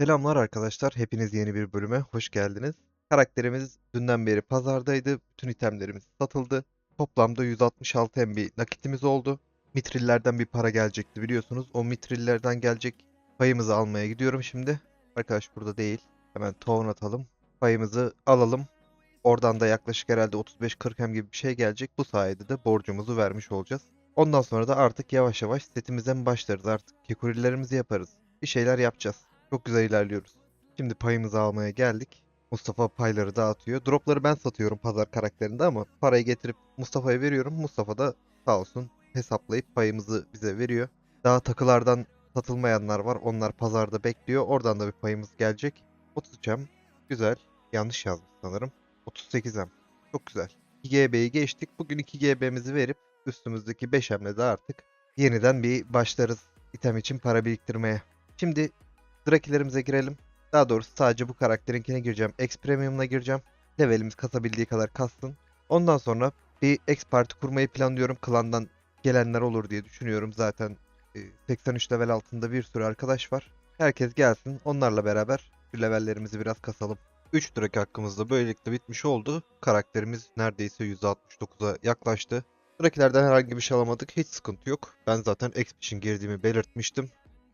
Selamlar arkadaşlar. Hepiniz yeni bir bölüme hoş geldiniz. Karakterimiz dünden beri pazardaydı. Bütün itemlerimiz satıldı. Toplamda 166 MB nakitimiz oldu. Mitrillerden bir para gelecekti biliyorsunuz. O mitrillerden gelecek payımızı almaya gidiyorum şimdi. Arkadaş burada değil. Hemen tohum atalım. Payımızı alalım. Oradan da yaklaşık herhalde 35-40 M gibi bir şey gelecek. Bu sayede de borcumuzu vermiş olacağız. Ondan sonra da artık yavaş yavaş setimize mi başlarız artık. Kekurilerimizi yaparız. Bir şeyler yapacağız. Çok güzel ilerliyoruz. Şimdi payımızı almaya geldik. Mustafa payları dağıtıyor. Dropları ben satıyorum pazar karakterinde ama parayı getirip Mustafa'ya veriyorum. Mustafa da sağ olsun hesaplayıp payımızı bize veriyor. Daha takılardan satılmayanlar var. Onlar pazarda bekliyor. Oradan da bir payımız gelecek. 33M. Güzel. Yanlış yazmış sanırım. 38M. Çok güzel. 2GB'yi geçtik. Bugün 2GB'mizi verip üstümüzdeki 5M'le de artık yeniden bir başlarız item için para biriktirmeye. Şimdi Drakilerimize girelim. Daha doğrusu sadece bu karakterinkine gireceğim. X Premium'la gireceğim. Levelimiz kasabildiği kadar kassın. Ondan sonra bir X parti kurmayı planlıyorum. Klandan gelenler olur diye düşünüyorum. Zaten e, 83 level altında bir sürü arkadaş var. Herkes gelsin. Onlarla beraber levellerimizi biraz kasalım. 3 Draki hakkımız da böylelikle bitmiş oldu. Karakterimiz neredeyse %69'a yaklaştı. Drakilerden herhangi bir şey alamadık. Hiç sıkıntı yok. Ben zaten X için girdiğimi belirtmiştim.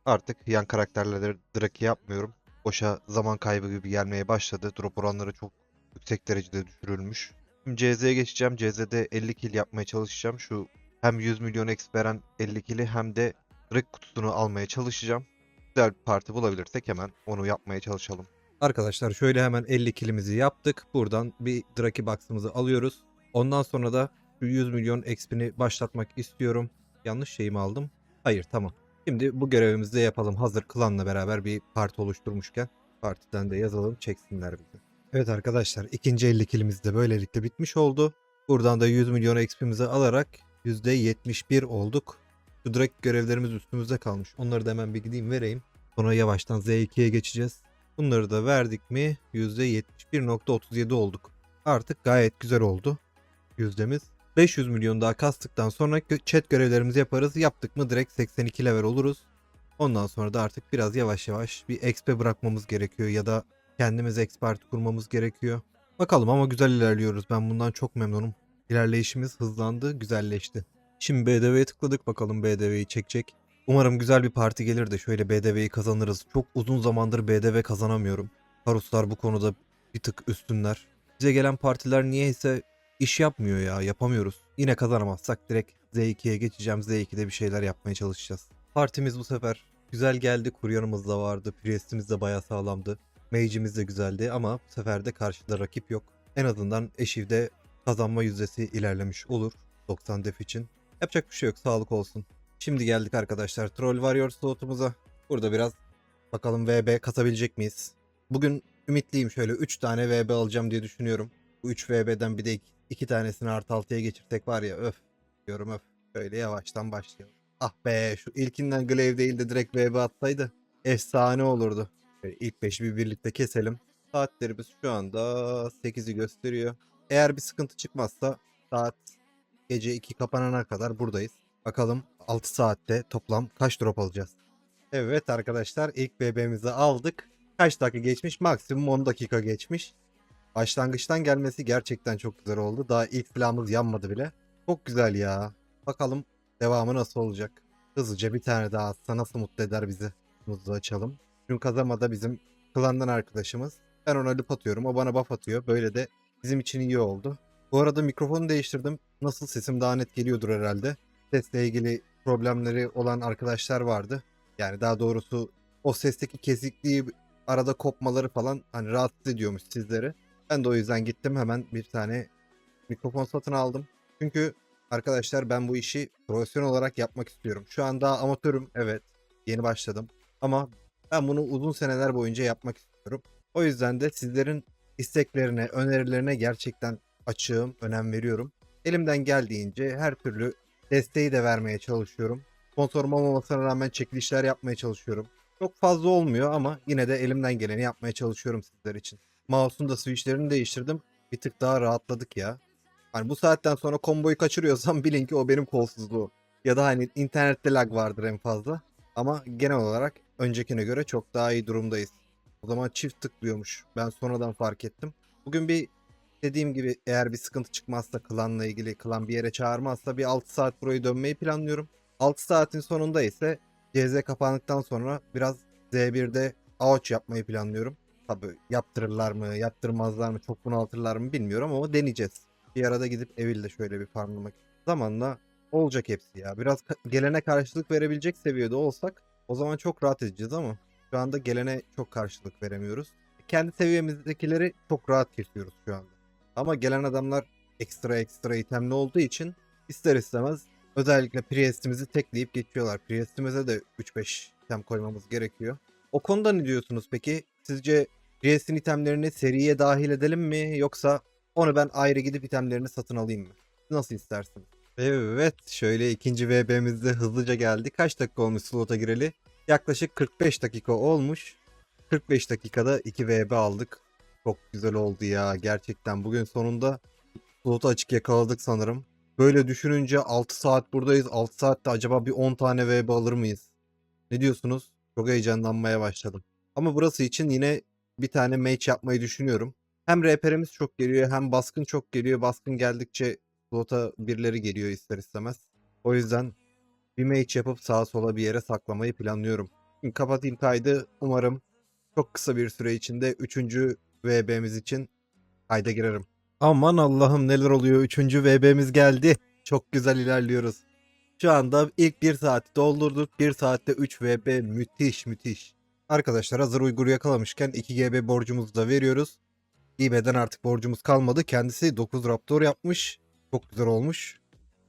Artık yan karakterleri Draki yapmıyorum. Boşa zaman kaybı gibi gelmeye başladı. Drop oranları çok yüksek derecede düşürülmüş. Şimdi CZ'ye geçeceğim. CZ'de 50 kill yapmaya çalışacağım. Şu hem 100 milyon X veren 50 kill'i hem de Drake kutusunu almaya çalışacağım. Güzel bir parti bulabilirsek hemen onu yapmaya çalışalım. Arkadaşlar şöyle hemen 50 killimizi yaptık. Buradan bir Draki box'ımızı alıyoruz. Ondan sonra da şu 100 milyon XP'ni başlatmak istiyorum. Yanlış şey mi aldım? Hayır tamam. Şimdi bu görevimizi de yapalım. Hazır klanla beraber bir parti oluşturmuşken partiden de yazalım çeksinler bizi. Evet arkadaşlar ikinci 50 kilimiz de böylelikle bitmiş oldu. Buradan da 100 milyon XP'mizi alarak %71 olduk. Şu direkt görevlerimiz üstümüzde kalmış. Onları da hemen bir gideyim vereyim. Sonra yavaştan Z2'ye geçeceğiz. Bunları da verdik mi %71.37 olduk. Artık gayet güzel oldu yüzdemiz. 500 milyon daha kastıktan sonra chat görevlerimizi yaparız. Yaptık mı direkt 82 level oluruz. Ondan sonra da artık biraz yavaş yavaş bir XP bırakmamız gerekiyor ya da kendimiz expert kurmamız gerekiyor. Bakalım ama güzel ilerliyoruz. Ben bundan çok memnunum. İlerleyişimiz hızlandı, güzelleşti. Şimdi BDV'ye tıkladık bakalım BDV'yi çekecek. Umarım güzel bir parti gelir de şöyle BDV'yi kazanırız. Çok uzun zamandır BDV kazanamıyorum. Karuslar bu konuda bir tık üstünler. Bize gelen partiler niyeyse iş yapmıyor ya yapamıyoruz. Yine kazanamazsak direkt Z2'ye geçeceğim. Z2'de bir şeyler yapmaya çalışacağız. Partimiz bu sefer güzel geldi. Kuryanımız da vardı. Priest'imiz de bayağı sağlamdı. Mage'imiz de güzeldi ama bu sefer de karşıda rakip yok. En azından eşivde kazanma yüzdesi ilerlemiş olur. 90 def için. Yapacak bir şey yok. Sağlık olsun. Şimdi geldik arkadaşlar Troll Warrior slotumuza. Burada biraz bakalım VB kasabilecek miyiz? Bugün ümitliyim şöyle 3 tane VB alacağım diye düşünüyorum. Bu 3 VB'den bir de 2 tanesini artı 6'ya geçirsek var ya öf diyorum öf. Şöyle yavaştan başlayalım. Ah be şu ilkinden Glaive değil de direkt VB atsaydı efsane olurdu. Şöyle ilk 5'i bir birlikte keselim. Saatlerimiz şu anda 8'i gösteriyor. Eğer bir sıkıntı çıkmazsa saat gece 2 kapanana kadar buradayız. Bakalım 6 saatte toplam kaç drop alacağız? Evet arkadaşlar ilk BB'mizi aldık. Kaç dakika geçmiş? Maksimum 10 dakika geçmiş. Başlangıçtan gelmesi gerçekten çok güzel oldu. Daha ilk silahımız yanmadı bile. Çok güzel ya. Bakalım devamı nasıl olacak. Hızlıca bir tane daha atsa nasıl mutlu eder bizi. Muzu açalım. Çünkü Kazama da bizim klandan arkadaşımız. Ben ona lüp atıyorum. O bana buff atıyor. Böyle de bizim için iyi oldu. Bu arada mikrofonu değiştirdim. Nasıl sesim daha net geliyordur herhalde. Sesle ilgili problemleri olan arkadaşlar vardı. Yani daha doğrusu o sesteki kesikliği arada kopmaları falan hani rahatsız ediyormuş sizleri. Ben de o yüzden gittim hemen bir tane mikrofon satın aldım. Çünkü arkadaşlar ben bu işi profesyonel olarak yapmak istiyorum. Şu an daha amatörüm evet yeni başladım. Ama ben bunu uzun seneler boyunca yapmak istiyorum. O yüzden de sizlerin isteklerine, önerilerine gerçekten açığım, önem veriyorum. Elimden geldiğince her türlü desteği de vermeye çalışıyorum. Sponsorum olmamasına rağmen çekilişler yapmaya çalışıyorum. Çok fazla olmuyor ama yine de elimden geleni yapmaya çalışıyorum sizler için. Mouse'un da switchlerini değiştirdim. Bir tık daha rahatladık ya. Hani bu saatten sonra komboyu kaçırıyorsam bilin ki o benim kolsuzluğum. Ya da hani internette lag vardır en fazla. Ama genel olarak öncekine göre çok daha iyi durumdayız. O zaman çift tıklıyormuş. Ben sonradan fark ettim. Bugün bir dediğim gibi eğer bir sıkıntı çıkmazsa klanla ilgili klan bir yere çağırmazsa bir 6 saat burayı dönmeyi planlıyorum. 6 saatin sonunda ise CZ kapandıktan sonra biraz Z1'de ağaç yapmayı planlıyorum. Tabi yaptırırlar mı yaptırmazlar mı çok bunaltırlar mı bilmiyorum ama deneyeceğiz. Bir arada gidip Evil'de şöyle bir farmlamak. Zamanla olacak hepsi ya. Biraz gelene karşılık verebilecek seviyede olsak o zaman çok rahat edeceğiz ama şu anda gelene çok karşılık veremiyoruz. Kendi seviyemizdekileri çok rahat kesiyoruz şu anda. Ama gelen adamlar ekstra ekstra itemli olduğu için ister istemez özellikle Priest'imizi tekleyip geçiyorlar. Priest'imize de 3-5 item koymamız gerekiyor. O konuda ne diyorsunuz peki? Sizce Priest'in itemlerini seriye dahil edelim mi yoksa onu ben ayrı gidip itemlerini satın alayım mı? Nasıl istersiniz? Evet şöyle ikinci VB'mizde hızlıca geldi. Kaç dakika olmuş slota gireli? Yaklaşık 45 dakika olmuş. 45 dakikada 2 VB aldık. Çok güzel oldu ya gerçekten. Bugün sonunda slotu açık yakaladık sanırım. Böyle düşününce 6 saat buradayız. 6 saatte acaba bir 10 tane VB alır mıyız? Ne diyorsunuz? Çok heyecanlanmaya başladım. Ama burası için yine bir tane match yapmayı düşünüyorum. Hem RP'miz çok geliyor hem baskın çok geliyor. Baskın geldikçe slota birileri geliyor ister istemez. O yüzden bir match yapıp sağa sola bir yere saklamayı planlıyorum. Şimdi kapatayım kaydı. Umarım çok kısa bir süre içinde 3. VB'miz için kayda girerim. Aman Allah'ım neler oluyor. 3. VB'miz geldi. Çok güzel ilerliyoruz. Şu anda ilk 1 saati doldurduk. 1 saatte 3 VB müthiş müthiş. Arkadaşlar hazır Uygur yakalamışken 2 GB borcumuzu da veriyoruz. eBay'den artık borcumuz kalmadı. Kendisi 9 Raptor yapmış. Çok güzel olmuş.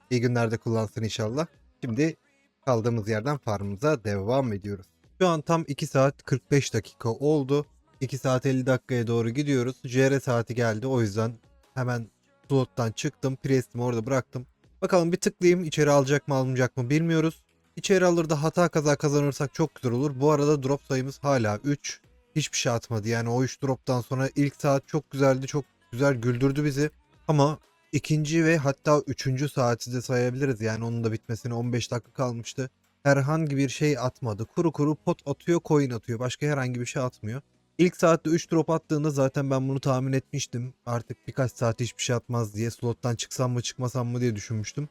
İyi günlerde kullansın inşallah. Şimdi kaldığımız yerden farmımıza devam ediyoruz. Şu an tam 2 saat 45 dakika oldu. 2 saat 50 dakikaya doğru gidiyoruz. JR saati geldi o yüzden hemen slottan çıktım. Priest'imi orada bıraktım. Bakalım bir tıklayayım içeri alacak mı almayacak mı bilmiyoruz. İçeri alır hata kaza kazanırsak çok güzel olur. Bu arada drop sayımız hala 3. Hiçbir şey atmadı. Yani o 3 droptan sonra ilk saat çok güzeldi. Çok güzel güldürdü bizi. Ama ikinci ve hatta üçüncü saati de sayabiliriz. Yani onun da bitmesine 15 dakika kalmıştı. Herhangi bir şey atmadı. Kuru kuru pot atıyor, coin atıyor. Başka herhangi bir şey atmıyor. İlk saatte 3 drop attığında zaten ben bunu tahmin etmiştim. Artık birkaç saat hiçbir şey atmaz diye slottan çıksam mı çıkmasam mı diye düşünmüştüm.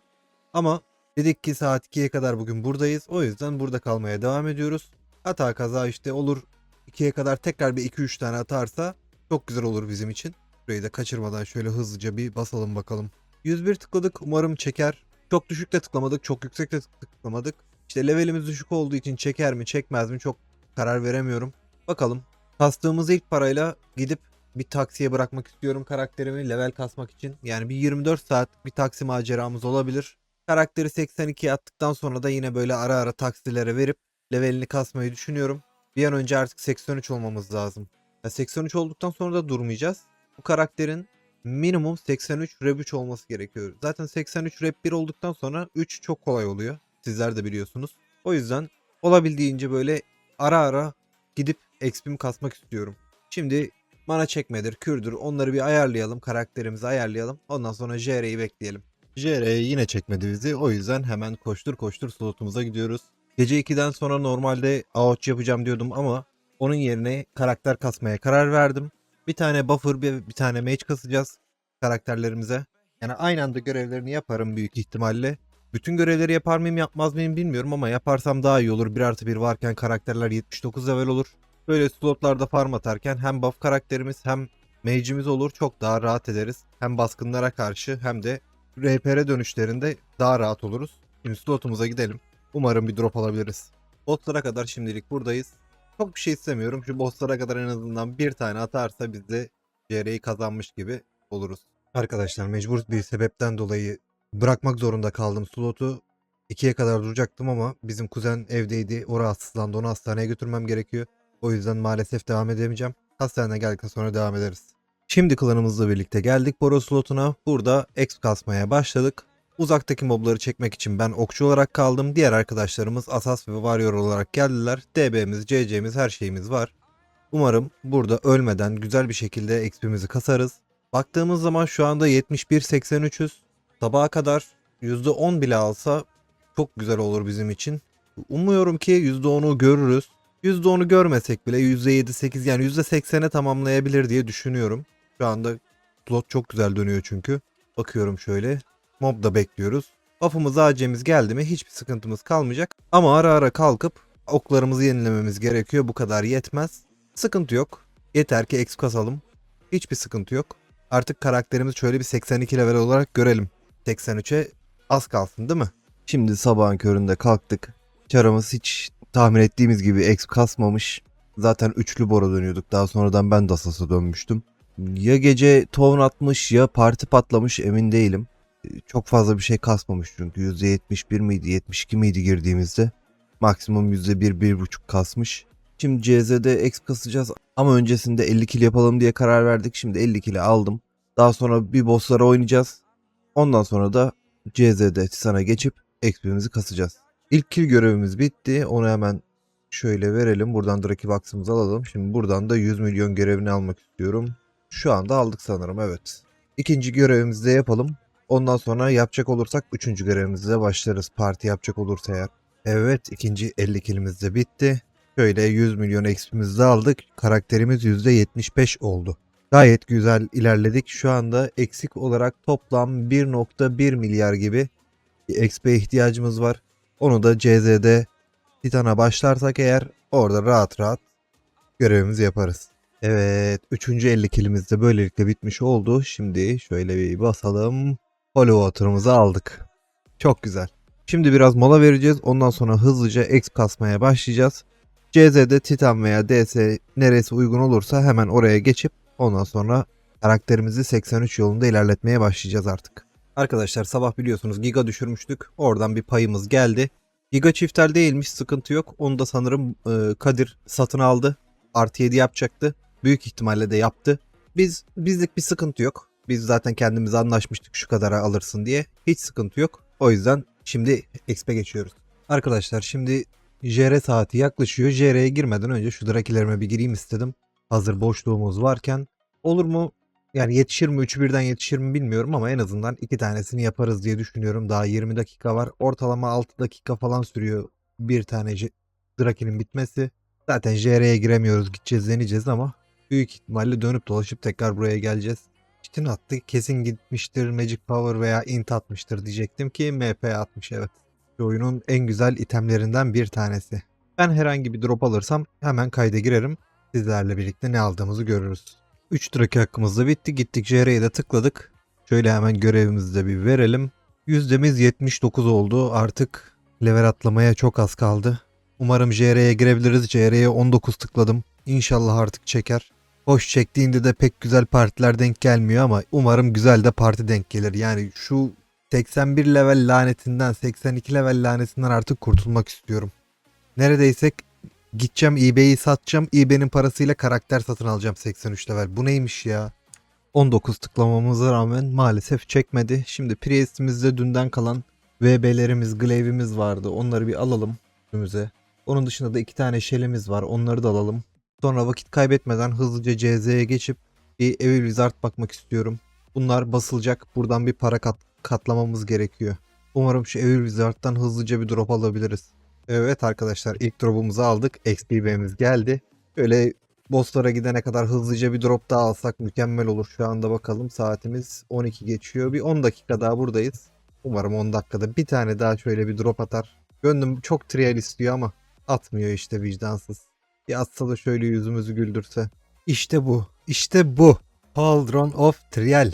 Ama dedik ki saat 2'ye kadar bugün buradayız. O yüzden burada kalmaya devam ediyoruz. Hata kaza işte olur 2'ye kadar tekrar bir 2-3 tane atarsa çok güzel olur bizim için. Burayı da kaçırmadan şöyle hızlıca bir basalım bakalım. 101 tıkladık umarım çeker. Çok düşük de tıklamadık çok yüksek de tıklamadık. İşte levelimiz düşük olduğu için çeker mi çekmez mi çok karar veremiyorum. Bakalım. Kastığımız ilk parayla gidip bir taksiye bırakmak istiyorum karakterimi level kasmak için. Yani bir 24 saat bir taksi maceramız olabilir. Karakteri 82'ye attıktan sonra da yine böyle ara ara taksilere verip levelini kasmayı düşünüyorum. Bir an önce artık 83 olmamız lazım. Ya 83 olduktan sonra da durmayacağız. Bu karakterin minimum 83 rep 3 olması gerekiyor. Zaten 83 rep 1 olduktan sonra 3 çok kolay oluyor. Sizler de biliyorsunuz. O yüzden olabildiğince böyle ara ara gidip XP'mi kasmak istiyorum. Şimdi mana çekmedir, kürdür onları bir ayarlayalım. Karakterimizi ayarlayalım. Ondan sonra JR'yi bekleyelim. JR yine çekmedi bizi. O yüzden hemen koştur koştur slotumuza gidiyoruz. Gece 2'den sonra normalde ouch yapacağım diyordum ama onun yerine karakter kasmaya karar verdim. Bir tane buffer bir, bir tane mage kasacağız karakterlerimize. Yani aynı anda görevlerini yaparım büyük ihtimalle. Bütün görevleri yapar mıyım yapmaz mıyım bilmiyorum ama yaparsam daha iyi olur. 1 artı 1 varken karakterler 79 level olur. Böyle slotlarda farm atarken hem buff karakterimiz hem mage'imiz olur. Çok daha rahat ederiz. Hem baskınlara karşı hem de RPR dönüşlerinde daha rahat oluruz. Şimdi slotumuza gidelim. Umarım bir drop alabiliriz. Bosslara kadar şimdilik buradayız. Çok bir şey istemiyorum. Şu bosslara kadar en azından bir tane atarsa biz de CR'yi kazanmış gibi oluruz. Arkadaşlar mecbur bir sebepten dolayı bırakmak zorunda kaldım slotu. 2'ye kadar duracaktım ama bizim kuzen evdeydi. O rahatsızlandı. Onu hastaneye götürmem gerekiyor. O yüzden maalesef devam edemeyeceğim. Hastaneye geldikten sonra devam ederiz. Şimdi klanımızla birlikte geldik Boro slotuna. Burada exp kasmaya başladık. Uzaktaki mobları çekmek için ben okçu olarak kaldım. Diğer arkadaşlarımız Asas ve Warrior olarak geldiler. DB'miz, CC'miz her şeyimiz var. Umarım burada ölmeden güzel bir şekilde XP'mizi kasarız. Baktığımız zaman şu anda 71-83'üz. Sabaha kadar %10 bile alsa çok güzel olur bizim için. Umuyorum ki %10'u görürüz. %10'u görmesek bile %7-8 yani %80'e tamamlayabilir diye düşünüyorum. Şu anda slot çok güzel dönüyor çünkü. Bakıyorum şöyle. Mob da bekliyoruz. Buff'ımız acemiz geldi mi hiçbir sıkıntımız kalmayacak. Ama ara ara kalkıp oklarımızı yenilememiz gerekiyor. Bu kadar yetmez. Sıkıntı yok. Yeter ki X kasalım. Hiçbir sıkıntı yok. Artık karakterimizi şöyle bir 82 level olarak görelim. 83'e az kalsın değil mi? Şimdi sabahın köründe kalktık. Çaramız hiç tahmin ettiğimiz gibi X kasmamış. Zaten üçlü bora dönüyorduk. Daha sonradan ben Dasas'a dönmüştüm. Ya gece ton atmış ya parti patlamış emin değilim. Ee, Çok fazla bir şey kasmamış çünkü %71 miydi 72 miydi girdiğimizde. Maksimum %1-1.5 kasmış. Şimdi CZ'de X kasacağız ama öncesinde 50 kill yapalım diye karar verdik. Şimdi 50 kill aldım. Daha sonra bir bosslara oynayacağız. Ondan sonra da CZ'de Tisan'a geçip XP'mizi kasacağız. İlk kill görevimiz bitti. Onu hemen şöyle verelim. Buradan Draki Box'ımızı alalım. Şimdi buradan da 100 milyon görevini almak istiyorum. Şu anda aldık sanırım evet. İkinci görevimizi de yapalım. Ondan sonra yapacak olursak üçüncü görevimize başlarız. Parti yapacak olursa eğer. Evet ikinci 50 killimiz de bitti. Şöyle 100 milyon XP'mizi de aldık. Karakterimiz %75 oldu. Gayet güzel ilerledik. Şu anda eksik olarak toplam 1.1 milyar gibi XP ihtiyacımız var. Onu da CZ'de Titan'a başlarsak eğer orada rahat rahat görevimizi yaparız. Evet 3. 50 kilimiz de böylelikle bitmiş oldu. Şimdi şöyle bir basalım. Water'ımızı aldık. Çok güzel. Şimdi biraz mola vereceğiz. Ondan sonra hızlıca X kasmaya başlayacağız. CZ'de Titan veya DS neresi uygun olursa hemen oraya geçip ondan sonra karakterimizi 83 yolunda ilerletmeye başlayacağız artık. Arkadaşlar sabah biliyorsunuz Giga düşürmüştük. Oradan bir payımız geldi. Giga çiftel değilmiş sıkıntı yok. Onu da sanırım e, Kadir satın aldı. Artı 7 yapacaktı. Büyük ihtimalle de yaptı. Biz bizlik bir sıkıntı yok. Biz zaten kendimize anlaşmıştık şu kadara alırsın diye. Hiç sıkıntı yok. O yüzden şimdi XP geçiyoruz. Arkadaşlar şimdi JR saati yaklaşıyor. JR'ye girmeden önce şu drakilerime bir gireyim istedim. Hazır boşluğumuz varken. Olur mu? Yani yetişir mi? Üçü birden yetişir mi bilmiyorum ama en azından iki tanesini yaparız diye düşünüyorum. Daha 20 dakika var. Ortalama 6 dakika falan sürüyor bir tane Draki'nin bitmesi. Zaten JR'ye giremiyoruz. Gideceğiz deneyeceğiz ama büyük ihtimalle dönüp dolaşıp tekrar buraya geleceğiz. Çitin attı. Kesin gitmiştir. Magic Power veya Int atmıştır diyecektim ki MP atmış evet. Oyunun en güzel itemlerinden bir tanesi. Ben herhangi bir drop alırsam hemen kayda girerim. Sizlerle birlikte ne aldığımızı görürüz. 3 draki hakkımız da bitti. Gittik JR'ye de tıkladık. Şöyle hemen görevimizi de bir verelim. Yüzdemiz 79 oldu. Artık level atlamaya çok az kaldı. Umarım JR'ye girebiliriz. JR'ye 19 tıkladım. İnşallah artık çeker. Hoş çektiğinde de pek güzel partiler denk gelmiyor ama umarım güzel de parti denk gelir. Yani şu 81 level lanetinden 82 level lanetinden artık kurtulmak istiyorum. Neredeyse gideceğim eBay'i satacağım. eBay'nin parasıyla karakter satın alacağım 83 level. Bu neymiş ya? 19 tıklamamıza rağmen maalesef çekmedi. Şimdi Priest'imizde dünden kalan VB'lerimiz, Glaive'imiz vardı. Onları bir alalım önümüze. Onun dışında da iki tane şelimiz var. Onları da alalım. Sonra vakit kaybetmeden hızlıca CZ'ye geçip bir Evil Wizard bakmak istiyorum. Bunlar basılacak. Buradan bir para kat katlamamız gerekiyor. Umarım şu Evil Wizard'dan hızlıca bir drop alabiliriz. Evet arkadaşlar ilk drop'umuzu aldık. XP'miz geldi. Böyle bosslara gidene kadar hızlıca bir drop daha alsak mükemmel olur. Şu anda bakalım saatimiz 12 geçiyor. Bir 10 dakika daha buradayız. Umarım 10 dakikada bir tane daha şöyle bir drop atar. Gönlüm çok trial istiyor ama atmıyor işte vicdansız. Bir atsa da şöyle yüzümüzü güldürse. İşte bu. İşte bu. Pauldron of Trial.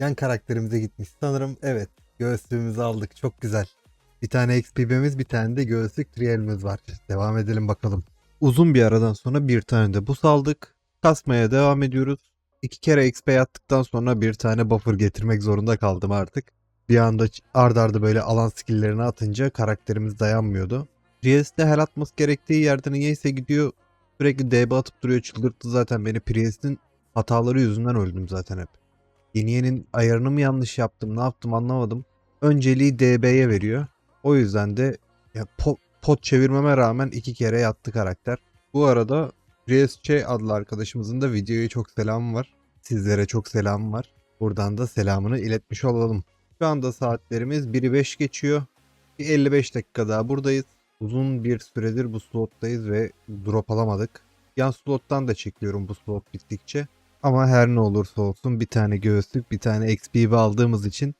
Yan karakterimize gitmiş. Sanırım evet. Göğüslüğümüzü aldık. Çok güzel. Bir tane XP'miz bir tane de göğüslük trialimiz var. Devam edelim bakalım. Uzun bir aradan sonra bir tane de buz aldık. Kasmaya devam ediyoruz. İki kere XP attıktan sonra bir tane buffer getirmek zorunda kaldım artık. Bir anda ard arda böyle alan skilllerini atınca karakterimiz dayanmıyordu. Priest'te her atması gerektiği yerde niyeyse gidiyor. Sürekli DB atıp duruyor çıldırttı zaten beni. Priest'in hataları yüzünden öldüm zaten hep. Yeniye'nin ayarını mı yanlış yaptım ne yaptım anlamadım. Önceliği DB'ye veriyor. O yüzden de ya po- pot çevirmeme rağmen iki kere yattı karakter. Bu arada RSC adlı arkadaşımızın da videoya çok selamı var. Sizlere çok selamı var. Buradan da selamını iletmiş olalım. Şu anda saatlerimiz 1'i 5 geçiyor. Bir 55 dakika daha buradayız. Uzun bir süredir bu slottayız ve drop alamadık. Yan slottan da çekiyorum bu slot bittikçe. Ama her ne olursa olsun bir tane göğüslük bir tane XP aldığımız için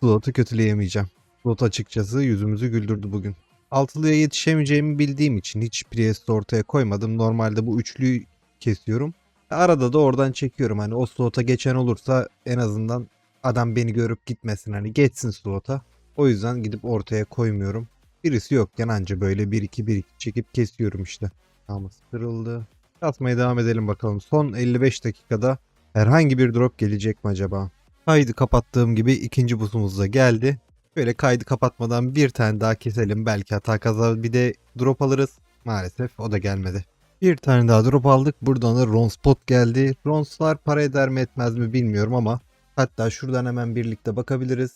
slotu kötüleyemeyeceğim. Slot açıkçası yüzümüzü güldürdü bugün. Altılıya yetişemeyeceğimi bildiğim için hiç Priest'i ortaya koymadım. Normalde bu üçlüyü kesiyorum. Arada da oradan çekiyorum. Hani o slota geçen olursa en azından adam beni görüp gitmesin. Hani geçsin slota. O yüzden gidip ortaya koymuyorum. Birisi yokken anca böyle 1-2-1-2 çekip kesiyorum işte. Ama kırıldı. Atmaya devam edelim bakalım. Son 55 dakikada herhangi bir drop gelecek mi acaba? Kaydı kapattığım gibi ikinci busumuz da geldi. Böyle kaydı kapatmadan bir tane daha keselim. Belki hata kazar bir de drop alırız. Maalesef o da gelmedi. Bir tane daha drop aldık. Buradan da Ron Spot geldi. Ronslar para eder mi etmez mi bilmiyorum ama hatta şuradan hemen birlikte bakabiliriz.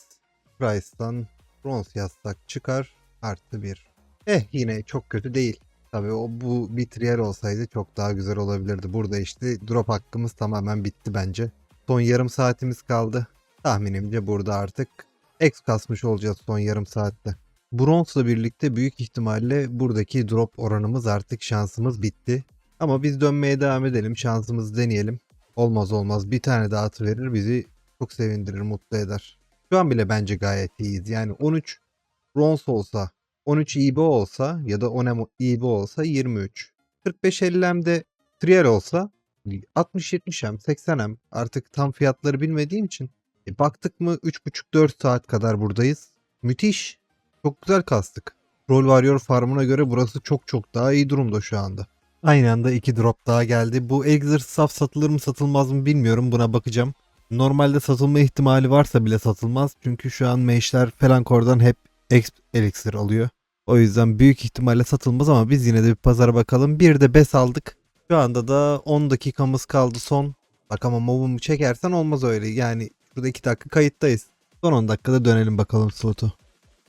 Price'tan Rons yazsak çıkar. Artı bir. Eh yine çok kötü değil. Tabii o bu bir trier olsaydı çok daha güzel olabilirdi. Burada işte drop hakkımız tamamen bitti bence. Son yarım saatimiz kaldı. Tahminimce burada artık X kasmış olacağız son yarım saatte. Bronzla birlikte büyük ihtimalle buradaki drop oranımız artık şansımız bitti. Ama biz dönmeye devam edelim. Şansımızı deneyelim. Olmaz olmaz bir tane daha atı verir bizi çok sevindirir, mutlu eder. Şu an bile bence gayet iyiyiz. Yani 13 bronz olsa, 13 IB olsa ya da 10 IB olsa 23. 45 50'de trial olsa 60-70'em, 80'em artık tam fiyatları bilmediğim için e, baktık mı 3,5-4 saat kadar buradayız. Müthiş. Çok güzel kastık. Roll Warrior farmına göre burası çok çok daha iyi durumda şu anda. Aynı anda iki drop daha geldi. Bu Exer saf satılır mı satılmaz mı bilmiyorum. Buna bakacağım. Normalde satılma ihtimali varsa bile satılmaz. Çünkü şu an meşler Felankor'dan hep Exp Elixir alıyor. O yüzden büyük ihtimalle satılmaz ama biz yine de bir pazara bakalım. Bir de bes aldık. Şu anda da 10 dakikamız kaldı son. Bak ama mobumu çekersen olmaz öyle. Yani şurada 2 dakika kayıttayız. Son 10 dakikada dönelim bakalım slotu.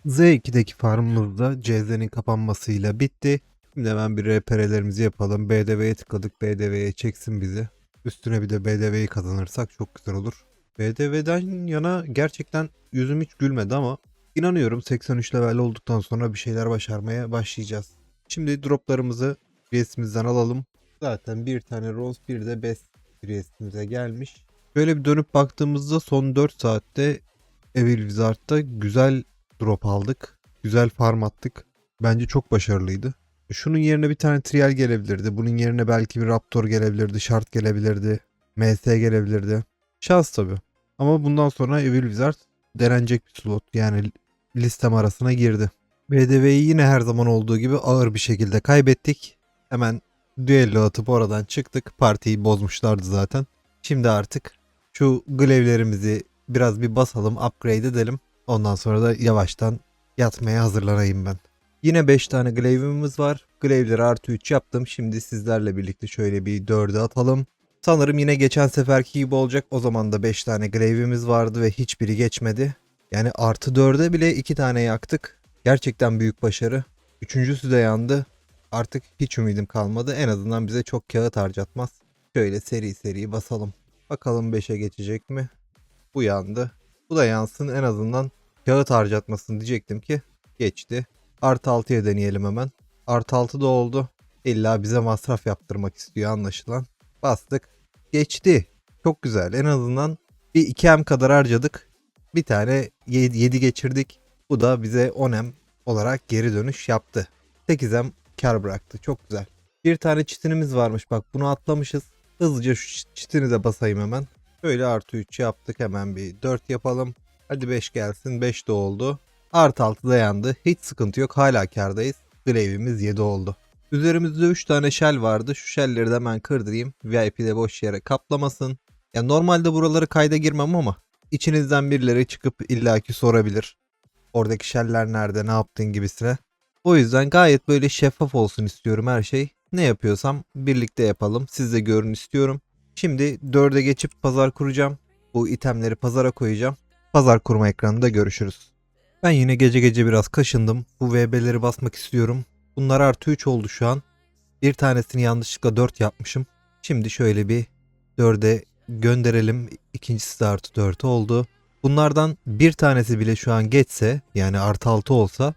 Z2'deki farmımız da CZ'nin kapanmasıyla bitti. Şimdi hemen bir RPR'lerimizi yapalım. BDV'ye tıkladık. BDV'ye çeksin bizi. Üstüne bir de BDV'yi kazanırsak çok güzel olur. BDV'den yana gerçekten yüzüm hiç gülmedi ama inanıyorum 83 level olduktan sonra bir şeyler başarmaya başlayacağız. Şimdi droplarımızı Priest'imizden alalım. Zaten bir tane Rose bir de Best Priest'imize gelmiş. Böyle bir dönüp baktığımızda son 4 saatte Evil Wizard'da güzel drop aldık. Güzel farm attık. Bence çok başarılıydı. Şunun yerine bir tane trial gelebilirdi. Bunun yerine belki bir Raptor gelebilirdi. Shard gelebilirdi. MS gelebilirdi. Şans tabi. Ama bundan sonra Evil Wizard denenecek bir slot. Yani listem arasına girdi. BDV'yi yine her zaman olduğu gibi ağır bir şekilde kaybettik. Hemen düello atıp oradan çıktık. Partiyi bozmuşlardı zaten. Şimdi artık şu glaive'lerimizi biraz bir basalım, upgrade edelim. Ondan sonra da yavaştan yatmaya hazırlanayım ben. Yine 5 tane glaive'imiz var. Glaive'leri artı 3 yaptım. Şimdi sizlerle birlikte şöyle bir 4'e atalım. Sanırım yine geçen seferki gibi olacak. O zaman da 5 tane glaive'imiz vardı ve hiçbiri geçmedi. Yani artı 4'e bile 2 tane yaktık. Gerçekten büyük başarı. Üçüncüsü de yandı. Artık hiç ümidim kalmadı. En azından bize çok kağıt harcatmaz. Şöyle seri seri basalım. Bakalım 5'e geçecek mi? Bu yandı. Bu da yansın en azından kağıt harcatmasın diyecektim ki geçti. Artı 6'ya deneyelim hemen. Artı 6 da oldu. İlla bize masraf yaptırmak istiyor anlaşılan. Bastık. Geçti. Çok güzel. En azından bir 2M kadar harcadık. Bir tane 7 geçirdik. Bu da bize 10M olarak geri dönüş yaptı. 8M kar bıraktı. Çok güzel. Bir tane çitinimiz varmış. Bak bunu atlamışız. Hızlıca şu çitini de basayım hemen. Böyle artı 3 yaptık. Hemen bir 4 yapalım. Hadi 5 gelsin. 5 de oldu. Artı 6 da yandı. Hiç sıkıntı yok. Hala kardayız. Glaive'imiz 7 oldu. Üzerimizde 3 tane shell vardı. Şu shell'leri de hemen kırdırayım. VIP'de boş yere kaplamasın. Ya normalde buraları kayda girmem ama içinizden birileri çıkıp illaki sorabilir. Oradaki shell'ler nerede, ne yaptın gibisine. O yüzden gayet böyle şeffaf olsun istiyorum her şey. Ne yapıyorsam birlikte yapalım. Siz de görün istiyorum. Şimdi 4'e geçip pazar kuracağım. Bu itemleri pazara koyacağım. Pazar kurma ekranında görüşürüz. Ben yine gece gece biraz kaşındım. Bu VB'leri basmak istiyorum. Bunlar artı 3 oldu şu an. Bir tanesini yanlışlıkla 4 yapmışım. Şimdi şöyle bir 4'e gönderelim. İkincisi de artı 4 oldu. Bunlardan bir tanesi bile şu an geçse yani artı 6 olsa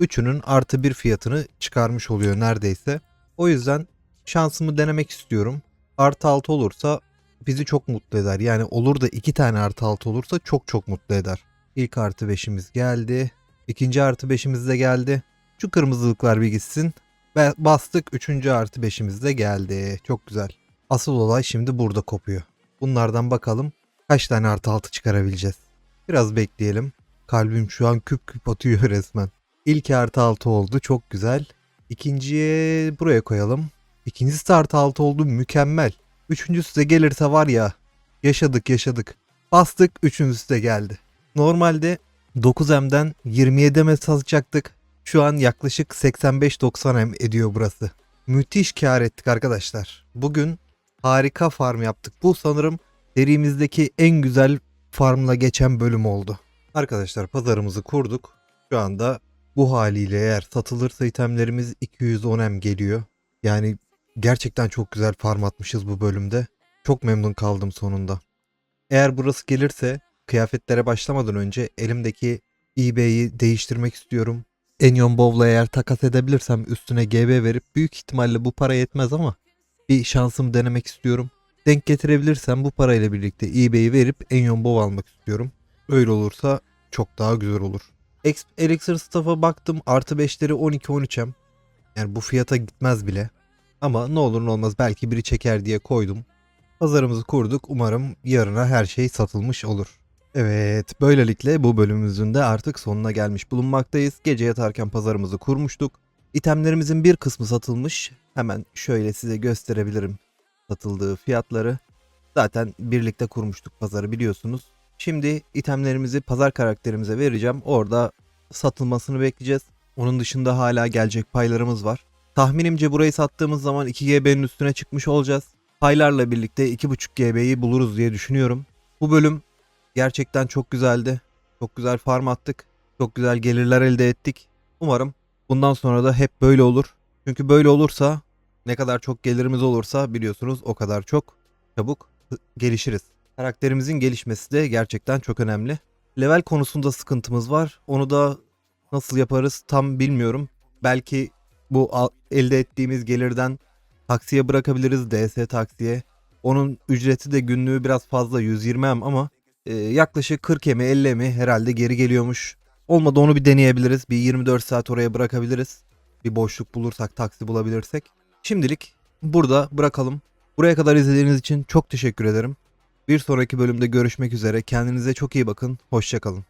üçünün artı bir fiyatını çıkarmış oluyor neredeyse. O yüzden şansımı denemek istiyorum. Artı 6 olursa bizi çok mutlu eder. Yani olur da iki tane artı 6 olursa çok çok mutlu eder. İlk artı 5'imiz geldi. İkinci artı 5'imiz de geldi. Şu kırmızılıklar bir gitsin. Ve bastık. Üçüncü artı 5'imiz de geldi. Çok güzel. Asıl olay şimdi burada kopuyor. Bunlardan bakalım kaç tane artı 6 çıkarabileceğiz. Biraz bekleyelim. Kalbim şu an küp küp atıyor resmen. İlk artı 6 oldu. Çok güzel. İkinciye buraya koyalım. İkincisi de artı 6 oldu. Mükemmel. Üçüncüsü de gelirse var ya. Yaşadık yaşadık. Bastık. Üçüncüsü de geldi. Normalde 9M'den 27M'e satacaktık. Şu an yaklaşık 85-90M ediyor burası. Müthiş kar ettik arkadaşlar. Bugün harika farm yaptık. Bu sanırım serimizdeki en güzel farmla geçen bölüm oldu. Arkadaşlar pazarımızı kurduk. Şu anda bu haliyle eğer satılırsa itemlerimiz 210M geliyor. Yani gerçekten çok güzel farm atmışız bu bölümde. Çok memnun kaldım sonunda. Eğer burası gelirse kıyafetlere başlamadan önce elimdeki eBay'i değiştirmek istiyorum. Enyon Bow'la eğer takas edebilirsem üstüne GB verip büyük ihtimalle bu para yetmez ama bir şansımı denemek istiyorum. Denk getirebilirsem bu parayla birlikte eBay'i verip Enyon Bow almak istiyorum. Öyle olursa çok daha güzel olur. Elixir Staff'a baktım artı 5'leri 12-13'em. Yani bu fiyata gitmez bile. Ama ne olur ne olmaz belki biri çeker diye koydum. Pazarımızı kurduk. Umarım yarına her şey satılmış olur. Evet, böylelikle bu bölümümüzün de artık sonuna gelmiş bulunmaktayız. Gece yatarken pazarımızı kurmuştuk. İtemlerimizin bir kısmı satılmış. Hemen şöyle size gösterebilirim satıldığı fiyatları. Zaten birlikte kurmuştuk pazarı biliyorsunuz. Şimdi itemlerimizi pazar karakterimize vereceğim. Orada satılmasını bekleyeceğiz. Onun dışında hala gelecek paylarımız var. Tahminimce burayı sattığımız zaman 2 GB'nin üstüne çıkmış olacağız. Paylarla birlikte 2.5 GB'yi buluruz diye düşünüyorum. Bu bölüm gerçekten çok güzeldi. Çok güzel farm attık. Çok güzel gelirler elde ettik. Umarım bundan sonra da hep böyle olur. Çünkü böyle olursa ne kadar çok gelirimiz olursa biliyorsunuz o kadar çok çabuk gelişiriz. Karakterimizin gelişmesi de gerçekten çok önemli. Level konusunda sıkıntımız var. Onu da nasıl yaparız tam bilmiyorum. Belki bu elde ettiğimiz gelirden taksiye bırakabiliriz DS taksiye. Onun ücreti de günlüğü biraz fazla 120 M ama e, yaklaşık 40 mi 50 mi herhalde geri geliyormuş. Olmadı onu bir deneyebiliriz. Bir 24 saat oraya bırakabiliriz. Bir boşluk bulursak taksi bulabilirsek. Şimdilik burada bırakalım. Buraya kadar izlediğiniz için çok teşekkür ederim. Bir sonraki bölümde görüşmek üzere. Kendinize çok iyi bakın. Hoşçakalın.